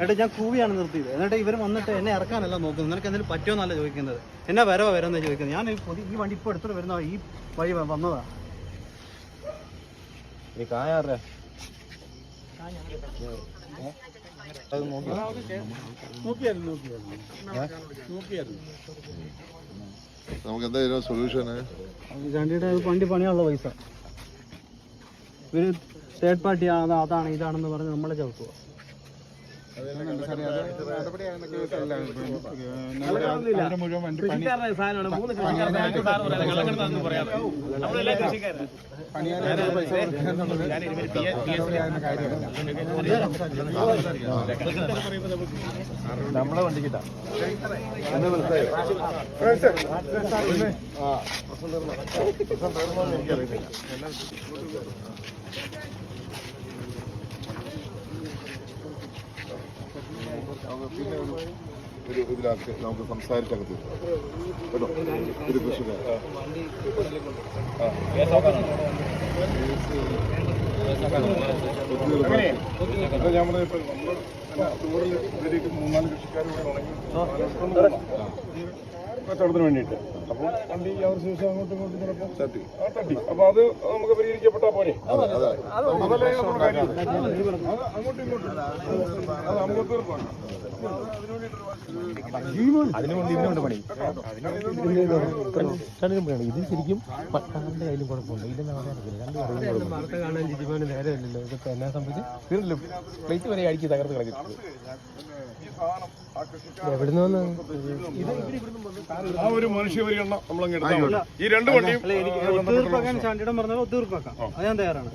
എന്നിട്ട് ഞാൻ കൂവിയാണ് നിർത്തിയത്. എന്നിട്ട് ഇവർ വന്നിട്ട് എന്നെ ഇറക്കാനല്ല നോക്കുന്നത്. നിനക്ക് എന്തെങ്കിലും പറ്റുമോ എന്നല്ല ചോദിക്കുന്നത്. എന്നാ വരവാ വരെന്നാ ചോദിക്കുന്നത്. ഞാൻ ഈ വണ്ടി ഇപ്പോൾ എടുത്തോണ്ട് വരുന്ന ഈ വഴി വന്നതാ. വന്നതാ കായാറ നമുക്ക് എന്തായാലും സൊല്യൂഷൻ രണ്ടിയുടെ വണ്ടി പണിയാനുള്ള പൈസ. ഇവർ തേർഡ് പാർട്ടി അതാ അതാണ് ഇതാണെന്ന് പറഞ്ഞ് നമ്മളെ ചവിട്ടുക. നമ്മളെ വണ്ടിക്കിട്ടാ. ഒരു ഇതിലാക്കി നമുക്ക് സംസാരിച്ചകത്ത് കേട്ടോ? ഒരു കൃഷിക്കാരൻ. അപ്പൊ ഞാൻ പറഞ്ഞ ഇപ്പൊ നമ്മൾ ടൂറിൽ ഇവർക്ക് മൂന്നാൽ കൃഷിക്കാർ ഇവിടെ ഉണങ്ങി കച്ചവടത്തിന് വേണ്ടിയിട്ട്. അപ്പോൾ വണ്ടി ശേഷം അങ്ങോട്ടും ഇങ്ങോട്ടും ചിലപ്പോൾ തട്ടി. തട്ടി. അപ്പൊ അത് നമുക്ക് പരിഹരിക്കപ്പെട്ടാ പോരെ? അതെ അതെ. അതല്ലേ നമ്മുടെ കാര്യം. അങ്ങോട്ടും ഇങ്ങോട്ടും. അത് നമുക്ക് തീർപ്പാക്കാം ഇത് ശരിക്കും പട്ടാന്റെ കയ്യിലും കുഴപ്പമുണ്ട് കാണാൻ ജിജിമാന് നേരമില്ലല്ലോ ഇതൊക്കെ എന്നെ സംബന്ധിച്ച് തീർന്നില്ല പ്ലേറ്റ് വരെ അടിച്ച് തകർത്ത് കളഞ്ഞിട്ടുണ്ട് എവിടുന്ന് ആ ഒരു മനുഷ്യപരിഗണന നമ്മളങ്ങ് എടുത്താൽ മതി. ഈ രണ്ട് വണ്ടിയും ഒത്തീർപ്പാക്കാൻ ചാണ്ടിടം പറഞ്ഞാൽ ഒത്തീർപ്പാക്കാം അത് ഞാൻ തയ്യാറാണ്.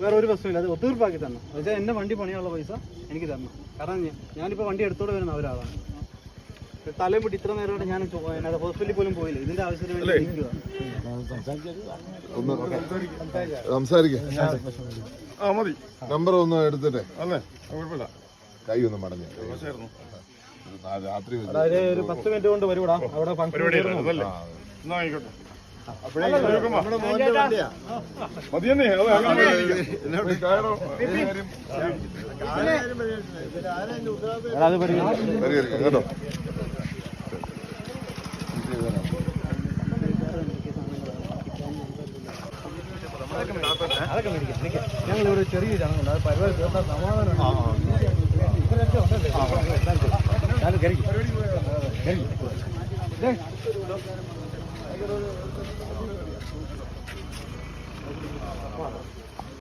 വേറെ ഒരു പ്രശ്നമില്ല അത് ഒത്തീർപ്പാക്കി തന്നെ വെച്ചാൽ എന്റെ വണ്ടി പണിയുള്ള പൈസ എനിക്ക് തരണം. കാരണം ഞാൻ- ഞാനിപ്പോ വണ്ടി എടുത്തോടെ വരുന്ന ഒരാളാണ് തലയും പിടി ഇത്ര നേരമായിട്ട് ഞാൻ ഹോസ്പിറ്റലിൽ പോലും പോയില്ല. ഇതിന്റെ ആവശ്യത്തിന് വേണ്ടി സംസാരിക്കാം. ആ മതി. നമ്പർ ഒന്ന് എടുത്തിട്ടെ. അല്ലേ? കുഴപ്പമില്ല. കൈ ഒന്ന് മടങ്ങി. രാത്രി ഒരു പത്ത് മിനിറ്റ് കൊണ്ട് വരൂടാ. അവിടെ ഫംഗ്ഷൻ മതിയെന്നേ അത് അങ്ങനെ മതി. ഈ കയറോ, ഈ കാര്യം പരിഹരിക്കാം കേട്ടോ. ഞങ്ങൾ ഇവിടെ ചെറിയ ചടങ്ങുണ്ട്. അത് Thank you.